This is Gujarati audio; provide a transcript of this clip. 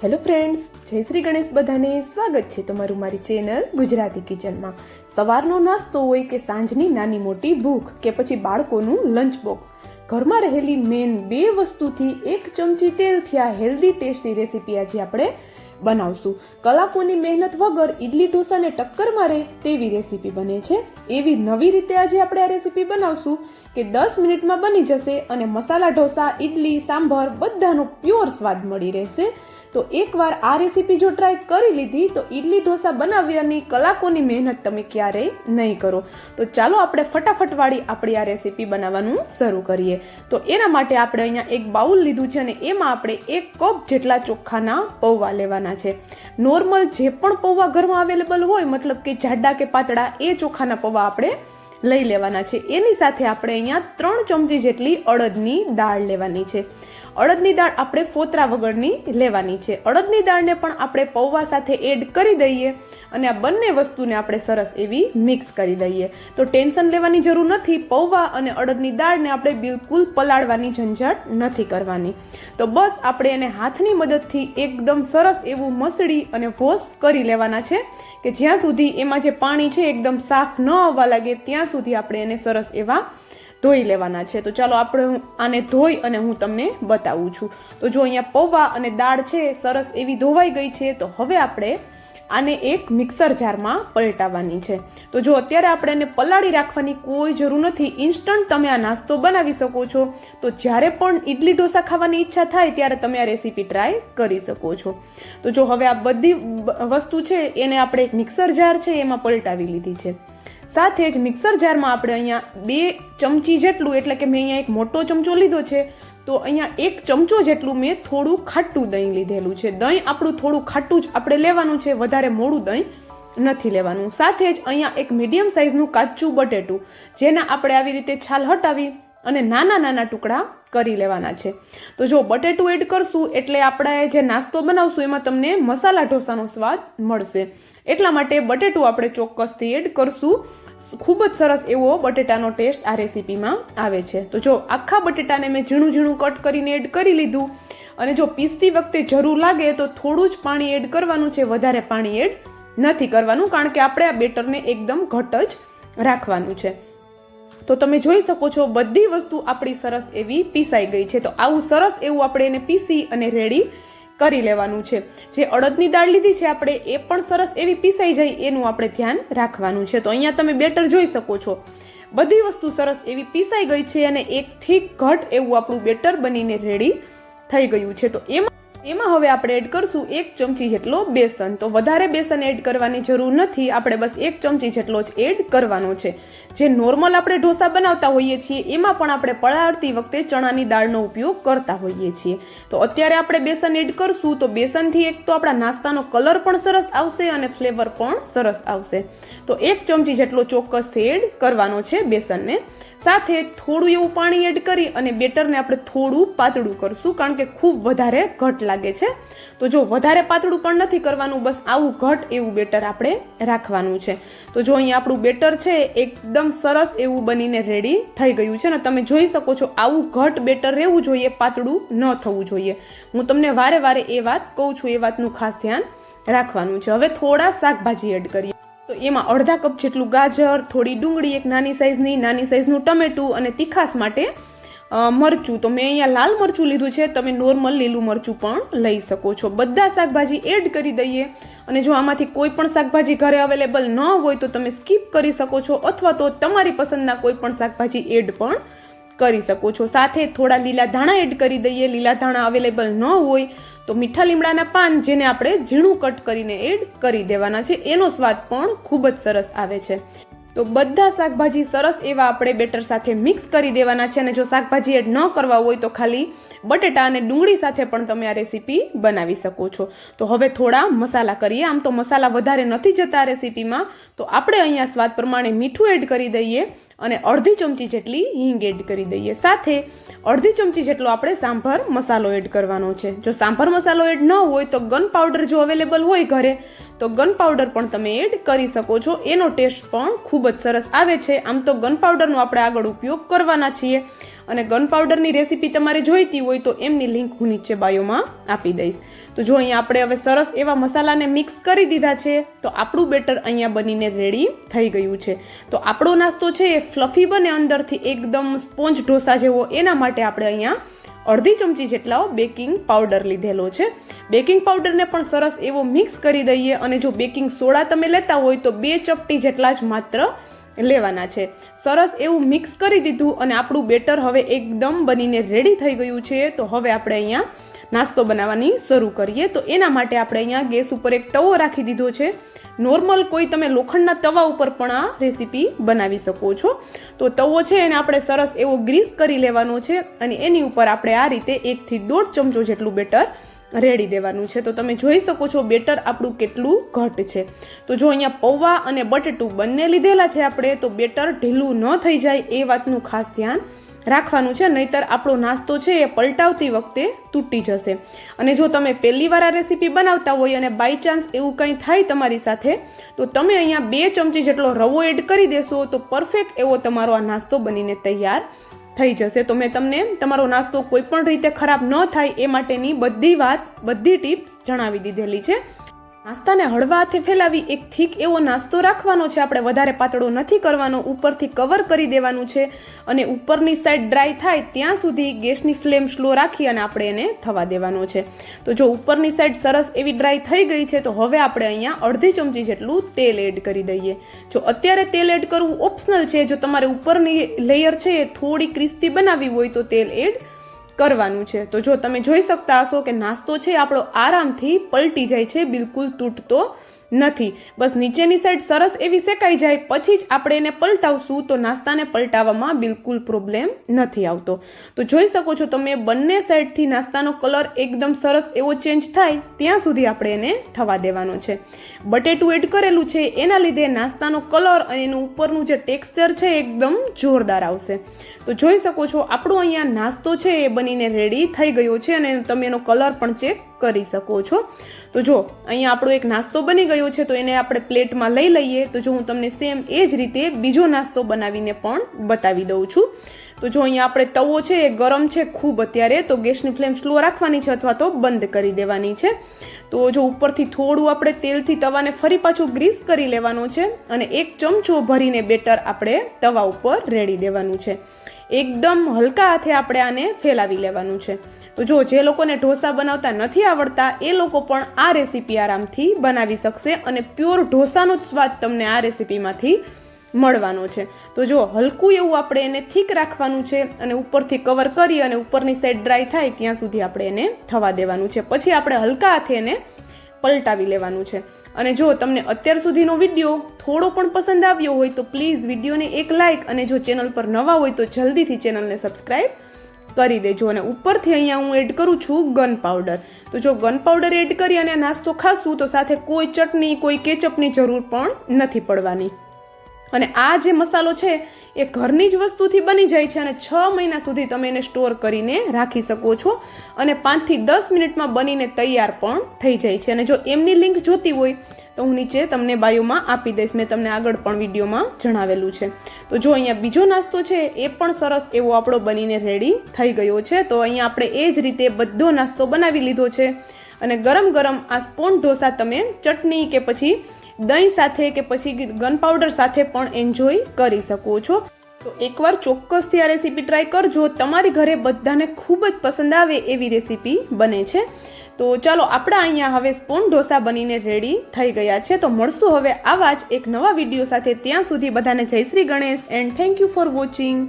હેલો ફ્રેન્ડ્સ, જય શ્રી ગણેશ બધાને સ્વાગત છે તમારું મારી ચેનલ ગુજરાતી કિચનમાં. સવારનો નાસ્તો હોય કે સાંજની નાની મોટી ભૂખ કે પછી બાળકોનું લંચ બોક્સ ઘરમાં રહેલી મેન બે વસ્તુથી એક ચમચી તેલથી આ હેલ્ધી ટેસ્ટી રેસીપી આજે આપણે બનાવશું. કલાકોની મહેનત વગર ઇડલી ઢોસાને ટક્કર મારે તેવી રેસીપી બને છે. એવી નવી રીતે આજે આપણે આ રેસીપી બનાવશું કે દસ મિનિટમાં બની જશે અને મસાલા, ઢોસા ઇડલી સાંભર બધાનો પ્યોર સ્વાદ મળી રહેશે. તો એકવાર આ રેસીપી જો ટ્રાય કરી લીધી, તો ઇડલી ઢોસા બનાવ્યાની કલાકોની મહેનત તમે ક્યારેય નહીં કરો. તો ચાલો આપણે ફટાફટવાળી આપણી આ રેસીપી બનાવવાનું શરૂ કરીએ. તો એના માટે આપણે અહીંયા એક બાઉલ લીધું છે અને એમાં આપણે એક કપ જેટલા ચોખાના પૌવા લેવાના છે. નોર્મલ જે પણ પૌવા ઘરમાં અવેલેબલ હોય, મતલબ કે જાડા કે પાતળા, એ ચોખાના પૌવા આપણે લઈ લેવાના છે. એની સાથે આપણે અહીંયા ત્રણ ચમચી જેટલી અડદની દાળ લેવાની છે. અડદની દાળ આપણે ફોતરા વગરની લેવાની છે. અડદની દાળને પણ આપણે પૌવા સાથે એડ કરી દઈએ અને આ બંને વસ્તુને આપણે સરસ એવી મિક્સ કરી દઈએ. તો ટેન્શન લેવાની જરૂર નથી, પૌવા અને અડદની દાળને આપણે બિલકુલ પલાળવાની ઝંઝટ નથી કરવાની. તો બસ આપણે એને હાથની મદદથી એકદમ સરસ એવું મસળી અને વોશ કરી લેવાના છે કે જ્યાં સુધી એમાં જે પાણી છે એકદમ સાફ ન આવવા લાગે, ત્યાં સુધી આપણે એને સરસ એવા ધોઈ લેવાના છે. તો ચાલો આપણે આને ધોઈ અને હું તમને બતાવું છું. તો જો અહીંયા પૌવા અને દાળ છે, સરસ એવી ધોવાઈ ગઈ છે, તો હવે આપણે આને એક મિક્સર જારમાં પલટાવવાની છે. તો જો અત્યારે આપણે એને પલાળી રાખવાની કોઈ જરૂર નથી ઇન્સ્ટન્ટ તમે આ નાસ્તો બનાવી શકો છો. તો જ્યારે પણ ઇડલી ઢોસા ખાવાની ઈચ્છા થાય, ત્યારે તમે આ રેસીપી ટ્રાય કરી શકો છો. તો જો હવે આ બધી વસ્તુ છે, એને આપણે એક મિક્સર જાર છે, એમાં પલટાવી લીધી છે. સાથે જ મિક્સર જારમાં આપણે અહીંયા બે ચમચી જેટલું, એટલે કે મેં અહીંયા એક મોટો ચમચો લીધો છે, તો અહીંયા એક ચમચો જેટલું મેં થોડું ખાટું દહીં લીધેલું છે. દહીં આપણું થોડું ખાટું જ આપણે લેવાનું છે, વધારે મોડું દહીં નથી લેવાનું. સાથે જ અહીંયા એક મીડિયમ સાઇઝનું કાચું બટેટું, જેના આપણે આવી રીતે છાલ હટાવી અને નાના નાના ટુકડા કરી લેવાના છે. તો જો બટેટું એડ કરશું એટલે આપણે જે નાસ્તો બનાવશું એમાં તમને મસાલા ઢોસાનો સ્વાદ મળશે. એટલા માટે બટેટું આપણે ચોક્કસથી એડ કરશું. ખૂબ જ સરસ એવો બટેટાનો ટેસ્ટ આ રેસીપીમાં આવે છે. તો જો આખા બટેટાને મેં ઝીણું ઝીણું કટ કરીને એડ કરી લીધું. અને જો પીસતી વખતે જરૂર લાગે તો થોડું જ પાણી એડ કરવાનું છે, વધારે પાણી એડ નથી કરવાનું, કારણ કે આપણે આ બેટરને એકદમ ઘટ જ રાખવાનું છે. તો તમે જોઈ શકો છો, બધી વસ્તુ આપણી સરસ એવી પીસાઈ ગઈ છે. તો આવું સરસ એવું આપણે એને પીસી અને રેડી કરી લેવાનું છે. જે અડદની દાળ લીધી છે આપણે, એ પણ સરસ એવી પીસાઈ જાય એનું આપણે ધ્યાન રાખવાનું છે. તો અહીંયા તમે બેટર જોઈ શકો છો. બધી વસ્તુ સરસ એવી પીસાઈ ગઈ છે અને એકથી ઘટ એવું આપણું બેટર બનીને રેડી થઈ ગયું છે. તો એમાં એમાં હવે આપણે એડ કરશું એક ચમચી જેટલો બેસન. તો વધારે બેસન એડ કરવાની જરૂર નથી, આપણે બસ એક ચમચી જેટલો જ એડ કરવાનો છે. જે નોર્મલ આપણે ઢોસા બનાવતા હોઈએ છીએ, એમાં પણ આપણે પલાળતી વખતે ચણાની દાળનો ઉપયોગ કરતા હોઈએ છીએ. તો અત્યારે આપણે બેસન એડ કરશું, તો બેસનથી એક તો આપણા નાસ્તાનો કલર પણ સરસ આવશે અને ફ્લેવર પણ સરસ આવશે. તો એક ચમચી જેટલો ચોક્કસથી એડ કરવાનો છે બેસનને. સાથે થોડું એવું પાણી એડ કરી અને બેટરને આપણે થોડું પાતળું કરશું, કારણ કે ખૂબ વધારે ઘટ લાગે છે. તો જો વધારે પાતળું પણ નથી કરવાનું, બસ આવું ઘટ એવું બેટર આપણે રાખવાનું છે. તો જો અહીંયા આપણું બેટર છે, એકદમ સરસ એવું બનીને રેડી થઈ ગયું છે ને તમે જોઈ શકો છો આવું ઘટ બેટર રહેવું જોઈએ, પાતળું ન થવું જોઈએ. હું તમને વારે વારે એ વાત કહું છું, એ વાતનું ખાસ ધ્યાન રાખવાનું છે. હવે થોડા શાકભાજી એડ કરીએ. તો એમાં અડધા કપ જેટલું ગાજર, થોડી ડુંગળી, એક નાની સાઇઝની નાની સાઇઝનું ટમેટું અને તીખાસ માટે મરચું. તો મેં અહીંયા લાલ મરચું લીધું છે. તમે નોર્મલ લીલું મરચું પણ લઈ શકો છો. બધા શાકભાજી એડ કરી દઈએ. અને જો આમાંથી કોઈ પણ શાકભાજી ઘરે અવેલેબલ ન હોય તો તમે સ્કીપ કરી શકો છો. અથવા તો તમારી પસંદના કોઈ પણ શાકભાજી એડ પણ કરી શકો છો. સાથે થોડા લીલા ધાણા એડ કરી દઈએ. લીલા ધાણા અવેલેબલ ન હોય તો મીઠા લીમડાના પાન જેને આપણે ઝીણું કટ કરીને એડ કરી દેવાના છે. એનો સ્વાદ પણ ખૂબ જ સરસ આવે છે. તો બધા શાકભાજી સરસ એવા આપણે બેટર સાથે મિક્સ કરી દેવાના છે અને જો શાકભાજી એડ ન કરવા હોય તો ખાલી બટેટા અને ડુંગળી સાથે પણ તમે આ રેસીપી બનાવી શકો છો. તો હવે થોડા મસાલા કરીએ. આમ તો મસાલા વધારે નથી જતા રેસીપીમાં. તો આપણે અહીંયા સ્વાદ પ્રમાણે મીઠું એડ કરી દઈએ અને અડધી ચમચી જેટલી હિંગ એડ કરી દઈએ. સાથે અડધી ચમચી જેટલો આપણે સાંભર મસાલો એડ કરવાનો છે. જો સાંભર મસાલો એડ ન હોય તો ગન પાવડર જો અવેલેબલ હોય ઘરે, તો ગન પાવડર પણ તમે એડ કરી શકો છો. એનો ટેસ્ટ પણ ખૂબ જ સરસ આવે છે. આમ તો ગન પાવડરનો આપણે આગળ ઉપયોગ કરવાના છીએ. અને ગન પાવડરની રેસીપી તમારે જોઈતી હોય તો એમની લિંક હું નીચે બાયોમાં આપી દઈશ. તો જો અહીંયા આપણે હવે સરસ એવા મસાલાને મિક્સ કરી દીધા છે, તો આપણું બેટર અહીંયા બનીને રેડી થઈ ગયું છે. તો આપણો નાસ્તો છે એ ફ્લફી બને અંદરથી એકદમ સ્પોન્જ ઢોસા જેવો, એના માટે આપણે અહીંયા અડધી ચમચી જેટલાઓ બેકિંગ પાવડર લીધેલો છે. બેકિંગ પાવડરને પણ સરસ એવો મિક્સ કરી દઈએ અને જો બેકિંગ સોડા તમે લેતા હોય તો બે ચપટી જેટલા જ માત્ર લેવાના છે. સરસ એવું મિક્સ કરી દીધું અને આપણું બેટર હવે એકદમ બનીને રેડી થઈ ગયું છે. તો હવે આપણે અહીંયા નાસ્તો બનાવવાની શરૂ કરીએ. તો એના માટે આપણે અહીંયા ગેસ ઉપર એક તવો રાખી દીધો છે. નોર્મલ કોઈ તમે લોખંડના તવા ઉપર પણ આ રેસીપી બનાવી શકો છો. તો તવો છે એને આપણે સરસ એવો ગ્રીસ કરી લેવાનો છે અને એની ઉપર આપણે આ રીતે એકથી દોઢ ચમચો જેટલું બેટર રેડી દેવાનું છે. તો તમે જોઈ શકો છો બેટર આપણું કેટલું ઘટ છે. તો જો અહીંયા પૌવા અને બટેટું બંને લીધેલા છે આપણે, તો બેટર ઢીલું ન થઈ જાય એ વાતનું ખાસ ધ્યાન રાખવાનું છે. નહીતર આપણો નાસ્તો છે એ પલટાવતી વખતે તૂટી જશે. અને જો તમે પહેલી વાર આ રેસીપી બનાવતા હોય અને બાય ચાન્સ એવું કંઈ થાય તમારી સાથે, તો તમે અહીંયા બે ચમચી જેટલો રવો એડ કરી દેશો તો પરફેક્ટ એવો તમારો આ નાસ્તો બનીને તૈયાર થઈ જશે. તો મેં તમને તમારો નાસ્તો કોઈ પણ રીતે ખરાબ ન થાય એ માટેની બધી વાત, બધી ટિપ્સ જણાવી દીધેલી છે. નાસ્તાને હળવા હાથે ફેલાવી એક થીક એવો નાસ્તો રાખવાનો છે. આપણે વધારે પાતળો નથી કરવાનો, ઉપરથી કવર કરી દેવાનું છે અને ઉપરની સાઈડ ડ્રાય થાય ત્યાં સુધી ગેસની ફ્લેમ સ્લો રાખી અને આપણે એને થવા દેવાનો છે. તો જો ઉપરની સાઈડ સરસ એવી ડ્રાય થઈ ગઈ છે, તો હવે આપણે અહીંયા અડધી ચમચી જેટલું તેલ એડ કરી દઈએ. જો અત્યારે તેલ એડ કરવું ઓપ્શનલ છે, જો તમારે ઉપરની લેયર છે એ થોડી ક્રિસ્પી બનાવવી હોય તો તેલ એડ કરવાનું છે. તો જો તમે જોઈ શકતા હશો કે નાસ્તો છે આપણો આરામથી પલટી જાય છે, બિલકુલ તૂટતો નથી. બસ નીચેની સાઈડ સરસ એવી શેકાઈ જાય, પછી જ આપણે એને પલટાવશું તો નાસ્તાને પલટાવવામાં બિલકુલ પ્રોબ્લેમ નથી આવતો. તો જોઈ શકો છો તમે, બંને સાઈડથી નાસ્તાનો કલર એકદમ સરસ એવો ચેન્જ થાય, ત્યાં સુધી આપણે એને થવા દેવાનો છે. બટેટું એડ કરેલું છે, એના લીધે નાસ્તાનો કલર અને એનું ઉપરનું જે ટેક્સચર છે એકદમ જોરદાર આવશે. તો જોઈ શકો છો આપણો અહીંયા નાસ્તો છે, એ બનીને રેડી થઈ ગયો છે અને તમે એનો કલર પણ ચેક કરી શકો છો. તો જો, અહીંયા આપણો એક નાસ્તો બની ગયો છે, તો એને આપણે પ્લેટમાં લઈ લઈએ. તો જો હું તમને સેમ એ જ રીતે બીજો નાસ્તો બનાવીને પણ બતાવી દઉં છું. તો જો અહીંયા આપણે તવો છે, એ ગરમ છે ખૂબ અત્યારે, તો ગેસની ફ્લેમ સ્લો રાખવાની છે અથવા તો બંધ કરી દેવાની છે. તો જો ઉપરથી થોડું આપણે તેલથી તવાને ફરી પાછું ગ્રીસ કરી લેવાનો છે અને એક ચમચો ભરીને બેટર આપણે તવા ઉપર રેડી દેવાનું છે. એકદમ હલકા હાથે આપણે આને ફેલાવી લેવાનું છે. તો જો જે લોકોને ઢોસા બનાવતા નથી આવડતા, એ લોકો પણ આ રેસીપી આરામથી બનાવી શકશે અને પ્યોર ઢોસાનો જ સ્વાદ તમને આ રેસીપીમાંથી મળવાનો છે. તો જો હલકું એવું આપણે એને થીક રાખવાનું છે અને ઉપરથી કવર કરી અને ઉપરની સાઈડ ડ્રાય થાય, ત્યાં સુધી આપણે એને થવા દેવાનું છે. પછી આપણે હલકા હાથે એને પલટાવી લેવાનું છે. અને જો તમને અત્યાર સુધીનો વીડિયો થોડો પણ પસંદ આવ્યો હોય તો પ્લીઝ વિડીયોને એક લાઇક અને જો ચેનલ પર નવા હોય તો જલ્દીથી ચેનલને સબસ્ક્રાઈબ કરી દેજો. અને ઉપરથી અહીંયા હું એડ કરું છું ગન પાવડર. તો જો ગન પાવડર એડ કરી અને નાસ્તો ખાશું તો સાથે કોઈ ચટણી, કોઈ કેચઅપની જરૂર પણ નથી પડવાની. અને આ જે મસાલો છે, એ ઘરની જ વસ્તુથી બની જાય છે અને છ મહિના સુધી તમે એને સ્ટોર કરીને રાખી શકો છો. અને પાંચથી દસ મિનિટમાં બનીને તૈયાર પણ થઈ જાય છે. અને જો એમની લિંક જોતી હોય, તો હું નીચે તમને બાયોમાં આપી દઈશ. મેં તમને આગળ પણ વિડીયોમાં જણાવેલું છે. તો જો અહીંયા બીજો નાસ્તો છે, એ પણ સરસ એવો આપણો બનીને રેડી થઈ ગયો છે. તો અહીંયા આપણે એ જ રીતે બધો નાસ્તો બનાવી લીધો છે. અને ગરમ ગરમ આ સ્પોન ઢોસા તમે ચટણી કે પછી દહીં સાથે કે પછી ગન પાવડર સાથે પણ એન્જોય કરી શકો છો. તો એકવાર ચોક્કસથી આ રેસીપી ટ્રાય કરજો. તમારી ઘરે બધાને ખૂબ જ પસંદ આવે એવી રેસીપી બને છે. તો ચાલો આપણા અહીંયા હવે સ્પોન ઢોસા બનીને રેડી થઈ ગયા છે. તો મળશું હવે આવા જ એક નવા વીડિયો સાથે. ત્યાં સુધી બધાને જય Shri Ganesh and thank you for watching